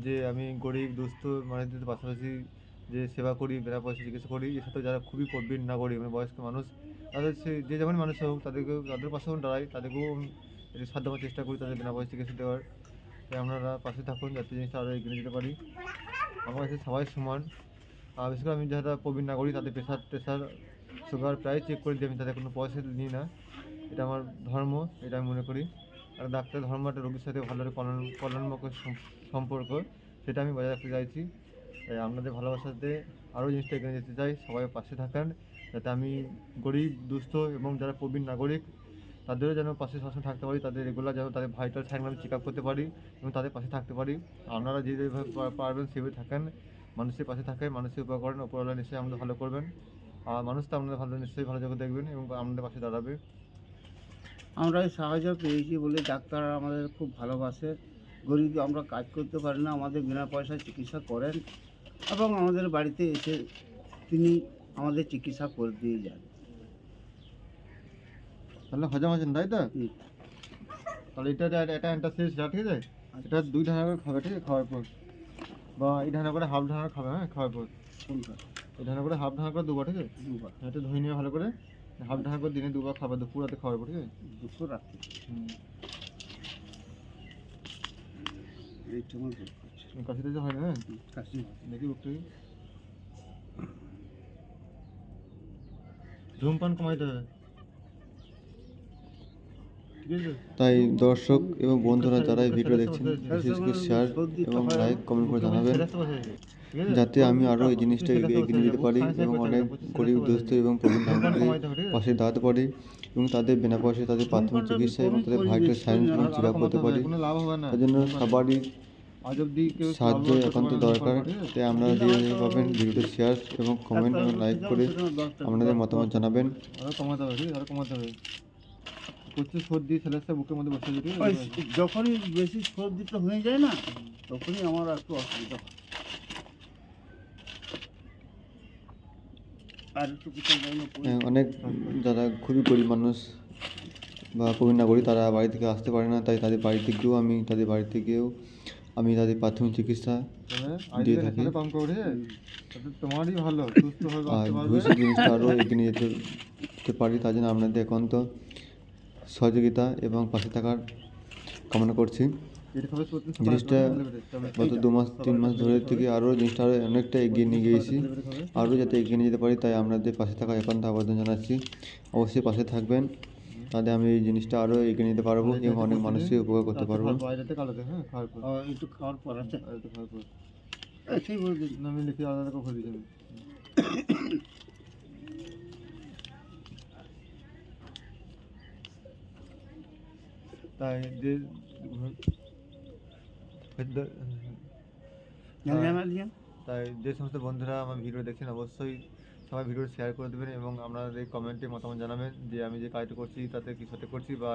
যে আমি গরিব, দুস্থ মানুষদের পাশাপাশি যে সেবা করি, বিনা পয়সা চিকিৎসা করি সাথে যারা খুবই প্রবীণ নাগরিক মানে বয়স্ক মানুষ, তাদের সে, যে যেমন মানুষ হোক, তাদেরকেও, তাদের পাশেও দাঁড়াই, তাদেরকেও একটু সাধ্যমতো চেষ্টা করি তাদের বিনা পয়সা চিকিৎসা দেওয়ার। আপনারা পাশে থাকুন, যাতে জিনিসটা আরও এগিয়ে যেতে পারি। আমার কাছে সবাই সমান। আর বিশেষ করে আমি যারা প্রবীণ নাগরিক, তাদের প্রেশার টেশার সুগার প্রায় চেক করে দিই, আমি তাদের কোনো পয়সা নিই না। এটা আমার ধর্ম, এটা আমি মনে করি। আর ডাক্তার ধর্ম একটা রোগীর সাথে ভালো কল্যাণ কল্যাণমুখ সম্পর্ক, সেটা আমি বজায় রাখতে চাইছি। তাই আপনাদের ভালোবাসাতে আরও জিনিসটা এগিয়ে যেতে চাই, সবাই পাশে থাকেন, যাতে আমি গরিব, দুস্থ এবং যারা প্রবীণ নাগরিক, তাদেরও যেন পাশে সবসময় থাকতে পারি, তাদের রেগুলার যেন তাদের ভাইটাল সাইন আমি চেক আপ করতে পারি এবং তাদের পাশে থাকতে পারি। আপনারা যে যেভাবে পারবেন সেভাবে থাকেন, মানুষের পাশে থাকেন, মানুষের উপকার করেন ওপরওয়ালা নিশ্চয়ই আমাদের ভালো করবেন। আর মানুষ তো আপনাদের ভালো, নিশ্চয়ই ভালো চোখে দেখবেন এবং আমাদের পাশে দাঁড়াবে। আমরা এই সাহায্য পেয়েছি বলে ডাক্তাররা আমাদের খুব ভালোবাসে। গরিব আমরা কাজ করতে পারি না আমাদের বিনা পয়সায় চিকিৎসা করেন এবং আমাদের বাড়িতে এসে তিনি আমাদের চিকিৎসা করে দিয়ে যান। তাহলে হজম আছেন তাই তো। তাহলে এটা এটা- এটা একটা শেষ যা ঠিক আছে? এটা দুই ঢানা করে খাবে ঠিক আছে খাওয়ার পর। বা এই ঢানা করে হাফ ঢানা খাবে হ্যাঁ খাওয়ার পর। এই ঢানা করে হাফ ঢানা করে দুবার ঠিক আছে? দুবার। এটা ধুয়ে নিয়ে ভালো করে হাফ ঢানা করে দিনে দুবার খাবার দুপুর রাতে খাওয়ার পর দুপুর রাত্রি যে হয় না? কাশি দেখি ধূমপান কমাইতে হবে। তাই দর্শক এবং বন্ধুরা যারা এই ভিডিও দেখছেন বিশেষ করে শেয়ার এবং লাইক কমেন্ট করে জানাবেন। যাতে আমি আরও এই জিনিসটা এগিয়ে যেতে পারি এবং অনেক গরিব দুস্থ এবং প্রবীণ পাশে দাঁড়াতে পারি এবং তাদের বিনা পয়সায় তাদের প্রাথমিক চিকিৎসা এবং তাদের ভাইটাল সায়েন্স এবং চেক আপ করতে পারি। তার জন্য সবারই সাহায্য একান্ত দরকার? তাই আপনারা যেভাবে পাবেন ভিডিওটি শেয়ার এবং কমেন্ট এবং লাইক করে আপনাদের মতামত জানাবেন। আরও কমাতে হবে আরও কমাতে হবে। প্রচুর সর্দি স্যালাসটা বুকের মধ্যে বসে যখনই বেশি সর্দিটা হয়ে যায় না তখনই আমার একটু অসুবিধা হয় আর একটু কোথাও যেন পড়ে- হ্যাঁ, অনেক যারা খুবই গরিব মানুষ বা প্রবীণ নাগরিক তারা বাড়ি থেকে আসতে পারে না তাই তাদের বাড়ি থেকেও আমি তাদের বাড়ি থেকেও আমি তাদের প্রাথমিক চিকিৎসা দিয়ে থাকি। তোমারই ভালো সুস্থ আর ভবিষ্যৎ জিনিসটা আরও এগিয়ে নিয়ে যেতে পারি তার জন্য আপনাদের একান্ত সহযোগিতা এবং পাশে থাকার কামনা করছি জিনিসটা। গত দু মাস তিন মাস ধরে থেকে আরও জিনিসটা আরও অনেকটা এগিয়ে নিয়ে গিয়েছি। আরও যাতে এগিয়ে নিয়ে যেতে পারি তাই আপনাদের পাশে থাকা একান্ত আবেদন জানাচ্ছি। অবশ্যই পাশে থাকবেন তাতে আমি এই জিনিসটা আরও এগিয়ে নিতে পারব এবং অনেক মানুষকে উপকার করতে পারব। খাওয়ার পর, রাতে কালোতে, হ্যাঁ একটু খাওয়ার পর আছে সেই আমি লিখে আলাদা করে দিয়ে তাই যে তাই যে সমস্ত বন্ধুরা আমার ভিডিও দেখছেন অবশ্যই সবাই ভিডিও শেয়ার করে দেবেন এবং আপনাদের কমেন্টে মতামত জানাবেন যে আমি যে কাজটা করছি তাতে কি সাথে করছি বা